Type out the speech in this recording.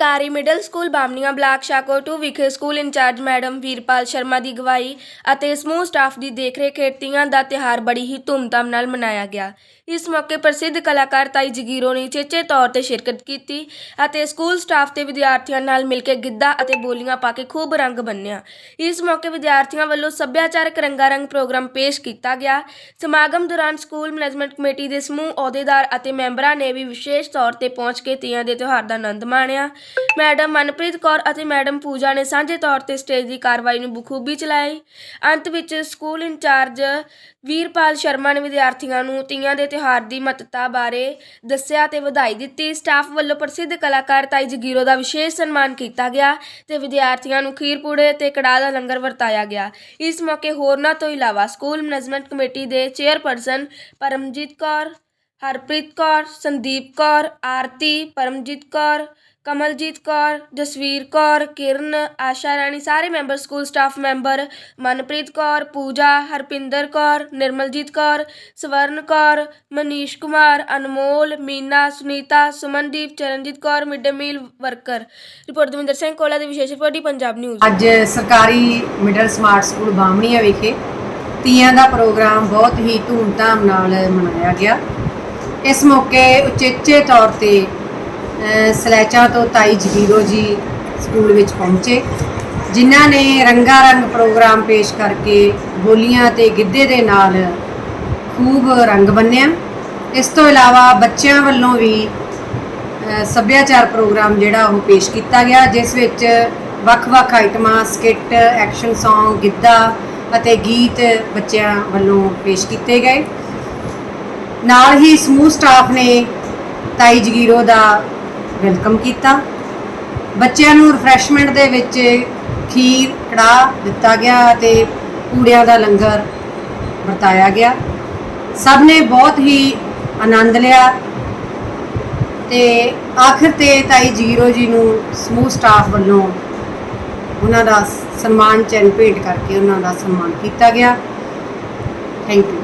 ਸਰਕਾਰੀ middle school ਬਾਮਨੀਆਂ block ਸ਼ਾਕੋਟੂ ਵਿਖੇ school incharge madam Veerpal Sharma ਦੀ ਅਗਵਾਈ ਅਤੇ ਸਮੂਹ ਸਟਾਫ ਦੀ ਦੇਖਰੇਖ ਹੇਠ ਤੀਆਂ ਦਾ ਤਿਹਾਰ ਬੜੀ ਹੀ ਧੂਮਧਾਮ ਨਾਲ ਮਨਾਇਆ ਗਿਆ। ਇਸ ਮੌਕੇ ਪ੍ਰਸਿੱਧ ਕਲਾਕਾਰ ਤਾਈ ਜਗੀਰੋ ਨੇ ਚੇਚੇ ਤੌਰ ਤੇ ਸ਼ਿਰਕਤ ਕੀਤੀ ਅਤੇ ਸਕੂਲ ਸਟਾਫ ਤੇ ਵਿਦਿਆਰਥੀਆਂ ਨਾਲ ਮਿਲ ਕੇ ਗਿੱਧਾ ਅਤੇ ਬੋਲੀਆਂ ਪਾ ਕੇ ਖੂਬ ਰੰਗ ਬੰਨਿਆ। ਇਸ ਮੌਕੇ ਵਿਦਿਆਰਥੀਆਂ ਵੱਲੋਂ ਸੱਭਿਆਚਾਰਕ ਰੰਗਾਰੰਗ ਪ੍ਰੋਗਰਾਮ ਪੇਸ਼ ਕੀਤਾ ਗਿਆ। ਸਮਾਗਮ ਦੌਰਾਨ ਸਕੂਲ ਮੈਨੇਜਮੈਂਟ ਕਮੇਟੀ ਦੇ ਸਮੂਹ ਅਹੁਦੇਦਾਰ ਅਤੇ ਮੈਂਬਰਾਂ ਨੇ ਵੀ ਵਿਸ਼ੇਸ਼ ਤੌਰ ਤੇ ਪਹੁੰਚ ਕੇ ਤੀਆਂ ਦੇ ਤਿਉਹਾਰ ਦਾ ਆਨੰਦ ਮਾਣਿਆ। ਮੈਡਮ ਮਨਪ੍ਰੀਤ ਕੌਰ ਅਤੇ ਮੈਡਮ ਪੂਜਾ ਨੇ ਸਾਂਝੇ ਤੌਰ ਤੇ ਸਟੇਜ ਦੀ ਕਾਰਵਾਈ ਨੂੰ ਬਖੂਬੀ ਚਲਾਈ। ਅੰਤ ਵਿੱਚ ਸਕੂਲ ਇੰਚਾਰਜ ਵੀਰਪਾਲ ਸ਼ਰਮਾ ਨੇ ਵਿਦਿਆਰਥੀਆਂ ਨੂੰ ਤੀਆਂ ਦੇ ਤਿਉਹਾਰ ਦੀ ਮਹੱਤਤਾ ਬਾਰੇ ਦੱਸਿਆ ਤੇ ਵਧਾਈ ਦਿੱਤੀ। ਸਟਾਫ ਵੱਲੋਂ ਪ੍ਰਸਿੱਧ ਕਲਾਕਾਰ ਤਾਈ ਜਗੀਰੋ ਦਾ ਵਿਸ਼ੇਸ਼ ਸਨਮਾਨ ਕੀਤਾ ਗਿਆ ਤੇ ਵਿਦਿਆਰਥੀਆਂ ਨੂੰ ਖੀਰ ਪੂੜੇ ਤੇ ਕੜਾਹ ਦਾ ਲੰਗਰ ਵਰਤਾਇਆ ਗਿਆ। ਇਸ ਮੌਕੇ ਹੋਰਨਾਂ ਤੋਂ ਇਲਾਵਾ ਸਕੂਲ ਮੈਨੇਜਮੈਂਟ ਕਮੇਟੀ ਦੇ ਚੇਅਰਪਰਸਨ ਪਰਮਜੀਤ ਕੌਰ ਹਰਪ੍ਰੀਤ ਕੌਰ, ਸੰਦੀਪ ਕੌਰ, ਆਰਤੀ, ਪਰਮਜੀਤ ਕੌਰ, ਕਮਲਜੀਤ ਕੌਰ, ਜਸਵੀਰ ਕੌਰ, ਕਿਰਨ, ਆਸ਼ਾ ਰਾਣੀ, ਸਾਰੇ member, school staff member, Manpreet Kaur, Pooja, Harpinder Kaur, Nirmaljit Kaur, Swaran Kaur, Manish Kumar, Anmol, Meena, Sunita, Sumandeep, Charanjit Kaur, mid day meal worker. Report Davinder Singh Kola ਦੀ ਵਿਸ਼ੇਸ਼ report Punjab news. ਅੱਜ ਸਰਕਾਰੀ middle smart school ਬਾਮਣੀਆਂ ਵਿਖੇ ਤੀਆਂ ਦਾ programme ਬਹੁਤ ਹੀ ਧੂਮਧਾਮ ਨਾਲ ਮਨਾਇਆ ਗਿਆ। ਇਸ ਮੌਕੇ ਉਚੇਚੇ ਤੌਰ ਤੇ ਅ, ਸਲੈਚਾ ਤੋਂ ਤਾਈ ਜਗੀਰੋ ਜੀ ਸਕੂਲ ਵਿੱਚ ਪਹੁੰਚੇ ਜਿਨ੍ਹਾਂ ਨੇ ਰੰਗਾ ਰੰਗ ਪ੍ਰੋਗਰਾਮ ਪੇਸ਼ ਕਰਕੇ ਬੋਲੀਆਂ ਤੇ ਗਿੱਧੇ ਦੇ ਨਾਲ ਖੂਬ ਰੰਗ ਬੰਨਿਆ। ਇਸ ਤੋਂ ਇਲਾਵਾ ਬੱਚਿਆਂ ਵੱਲੋਂ ਵੀ ਸੱਭਿਆਚਾਰ ਪ੍ਰੋਗਰਾਮ ਜਿਹੜਾ ਉਹ ਪੇਸ਼ ਕੀਤਾ ਗਿਆ ਜਿਸ ਵਿੱਚ ਵੱਖ-ਵੱਖ ਆਈਟਮਾਂ ਸਕਿੱਟ ਐਕਸ਼ਨ Song ਗਿੱਧਾ ਅਤੇ ਗੀਤ ਬੱਚਿਆਂ ਵੱਲੋਂ ਪੇਸ਼ ਕੀਤੇ ਗਏ। ਨਾਲ ਹੀ ਸਮੂਹ ਸਟਾਫ ਨੇ ਤਾਈ ਜਗੀਰੋ ਦਾ ਵੈਲਕਮ ਕੀਤਾ। ਬੱਚਿਆਂ ਨੂੰ ਰਿਫਰੈਸ਼ਮੈਂਟ ਦੇ ਵਿੱਚ ਖੀਰ, ਕੜਾਹ ਦਿੱਤਾ ਗਿਆ ਤੇ ਪੂੜਿਆਂ ਦਾ ਲੰਗਰ ਵਰਤਾਇਆ ਗਿਆ। ਸਭ ਨੇ ਬਹੁਤ ਹੀ ਆਨੰਦ ਲਿਆ ਤੇ ਆਖਰ ਤੇ ਤਾਈ ਜੀਰੋ ਜੀ ਨੂੰ ਸਮੂਹ ਸਟਾਫ ਵੱਲੋਂ ਉਹਨਾਂ ਦਾ ਸਨਮਾਨ, ਚੈਨ ਭੇਟ ਕਰਕੇ ਉਹਨਾਂ ਦਾ ਸਨਮਾਨ ਕੀਤਾ ਗਿਆ। Thank you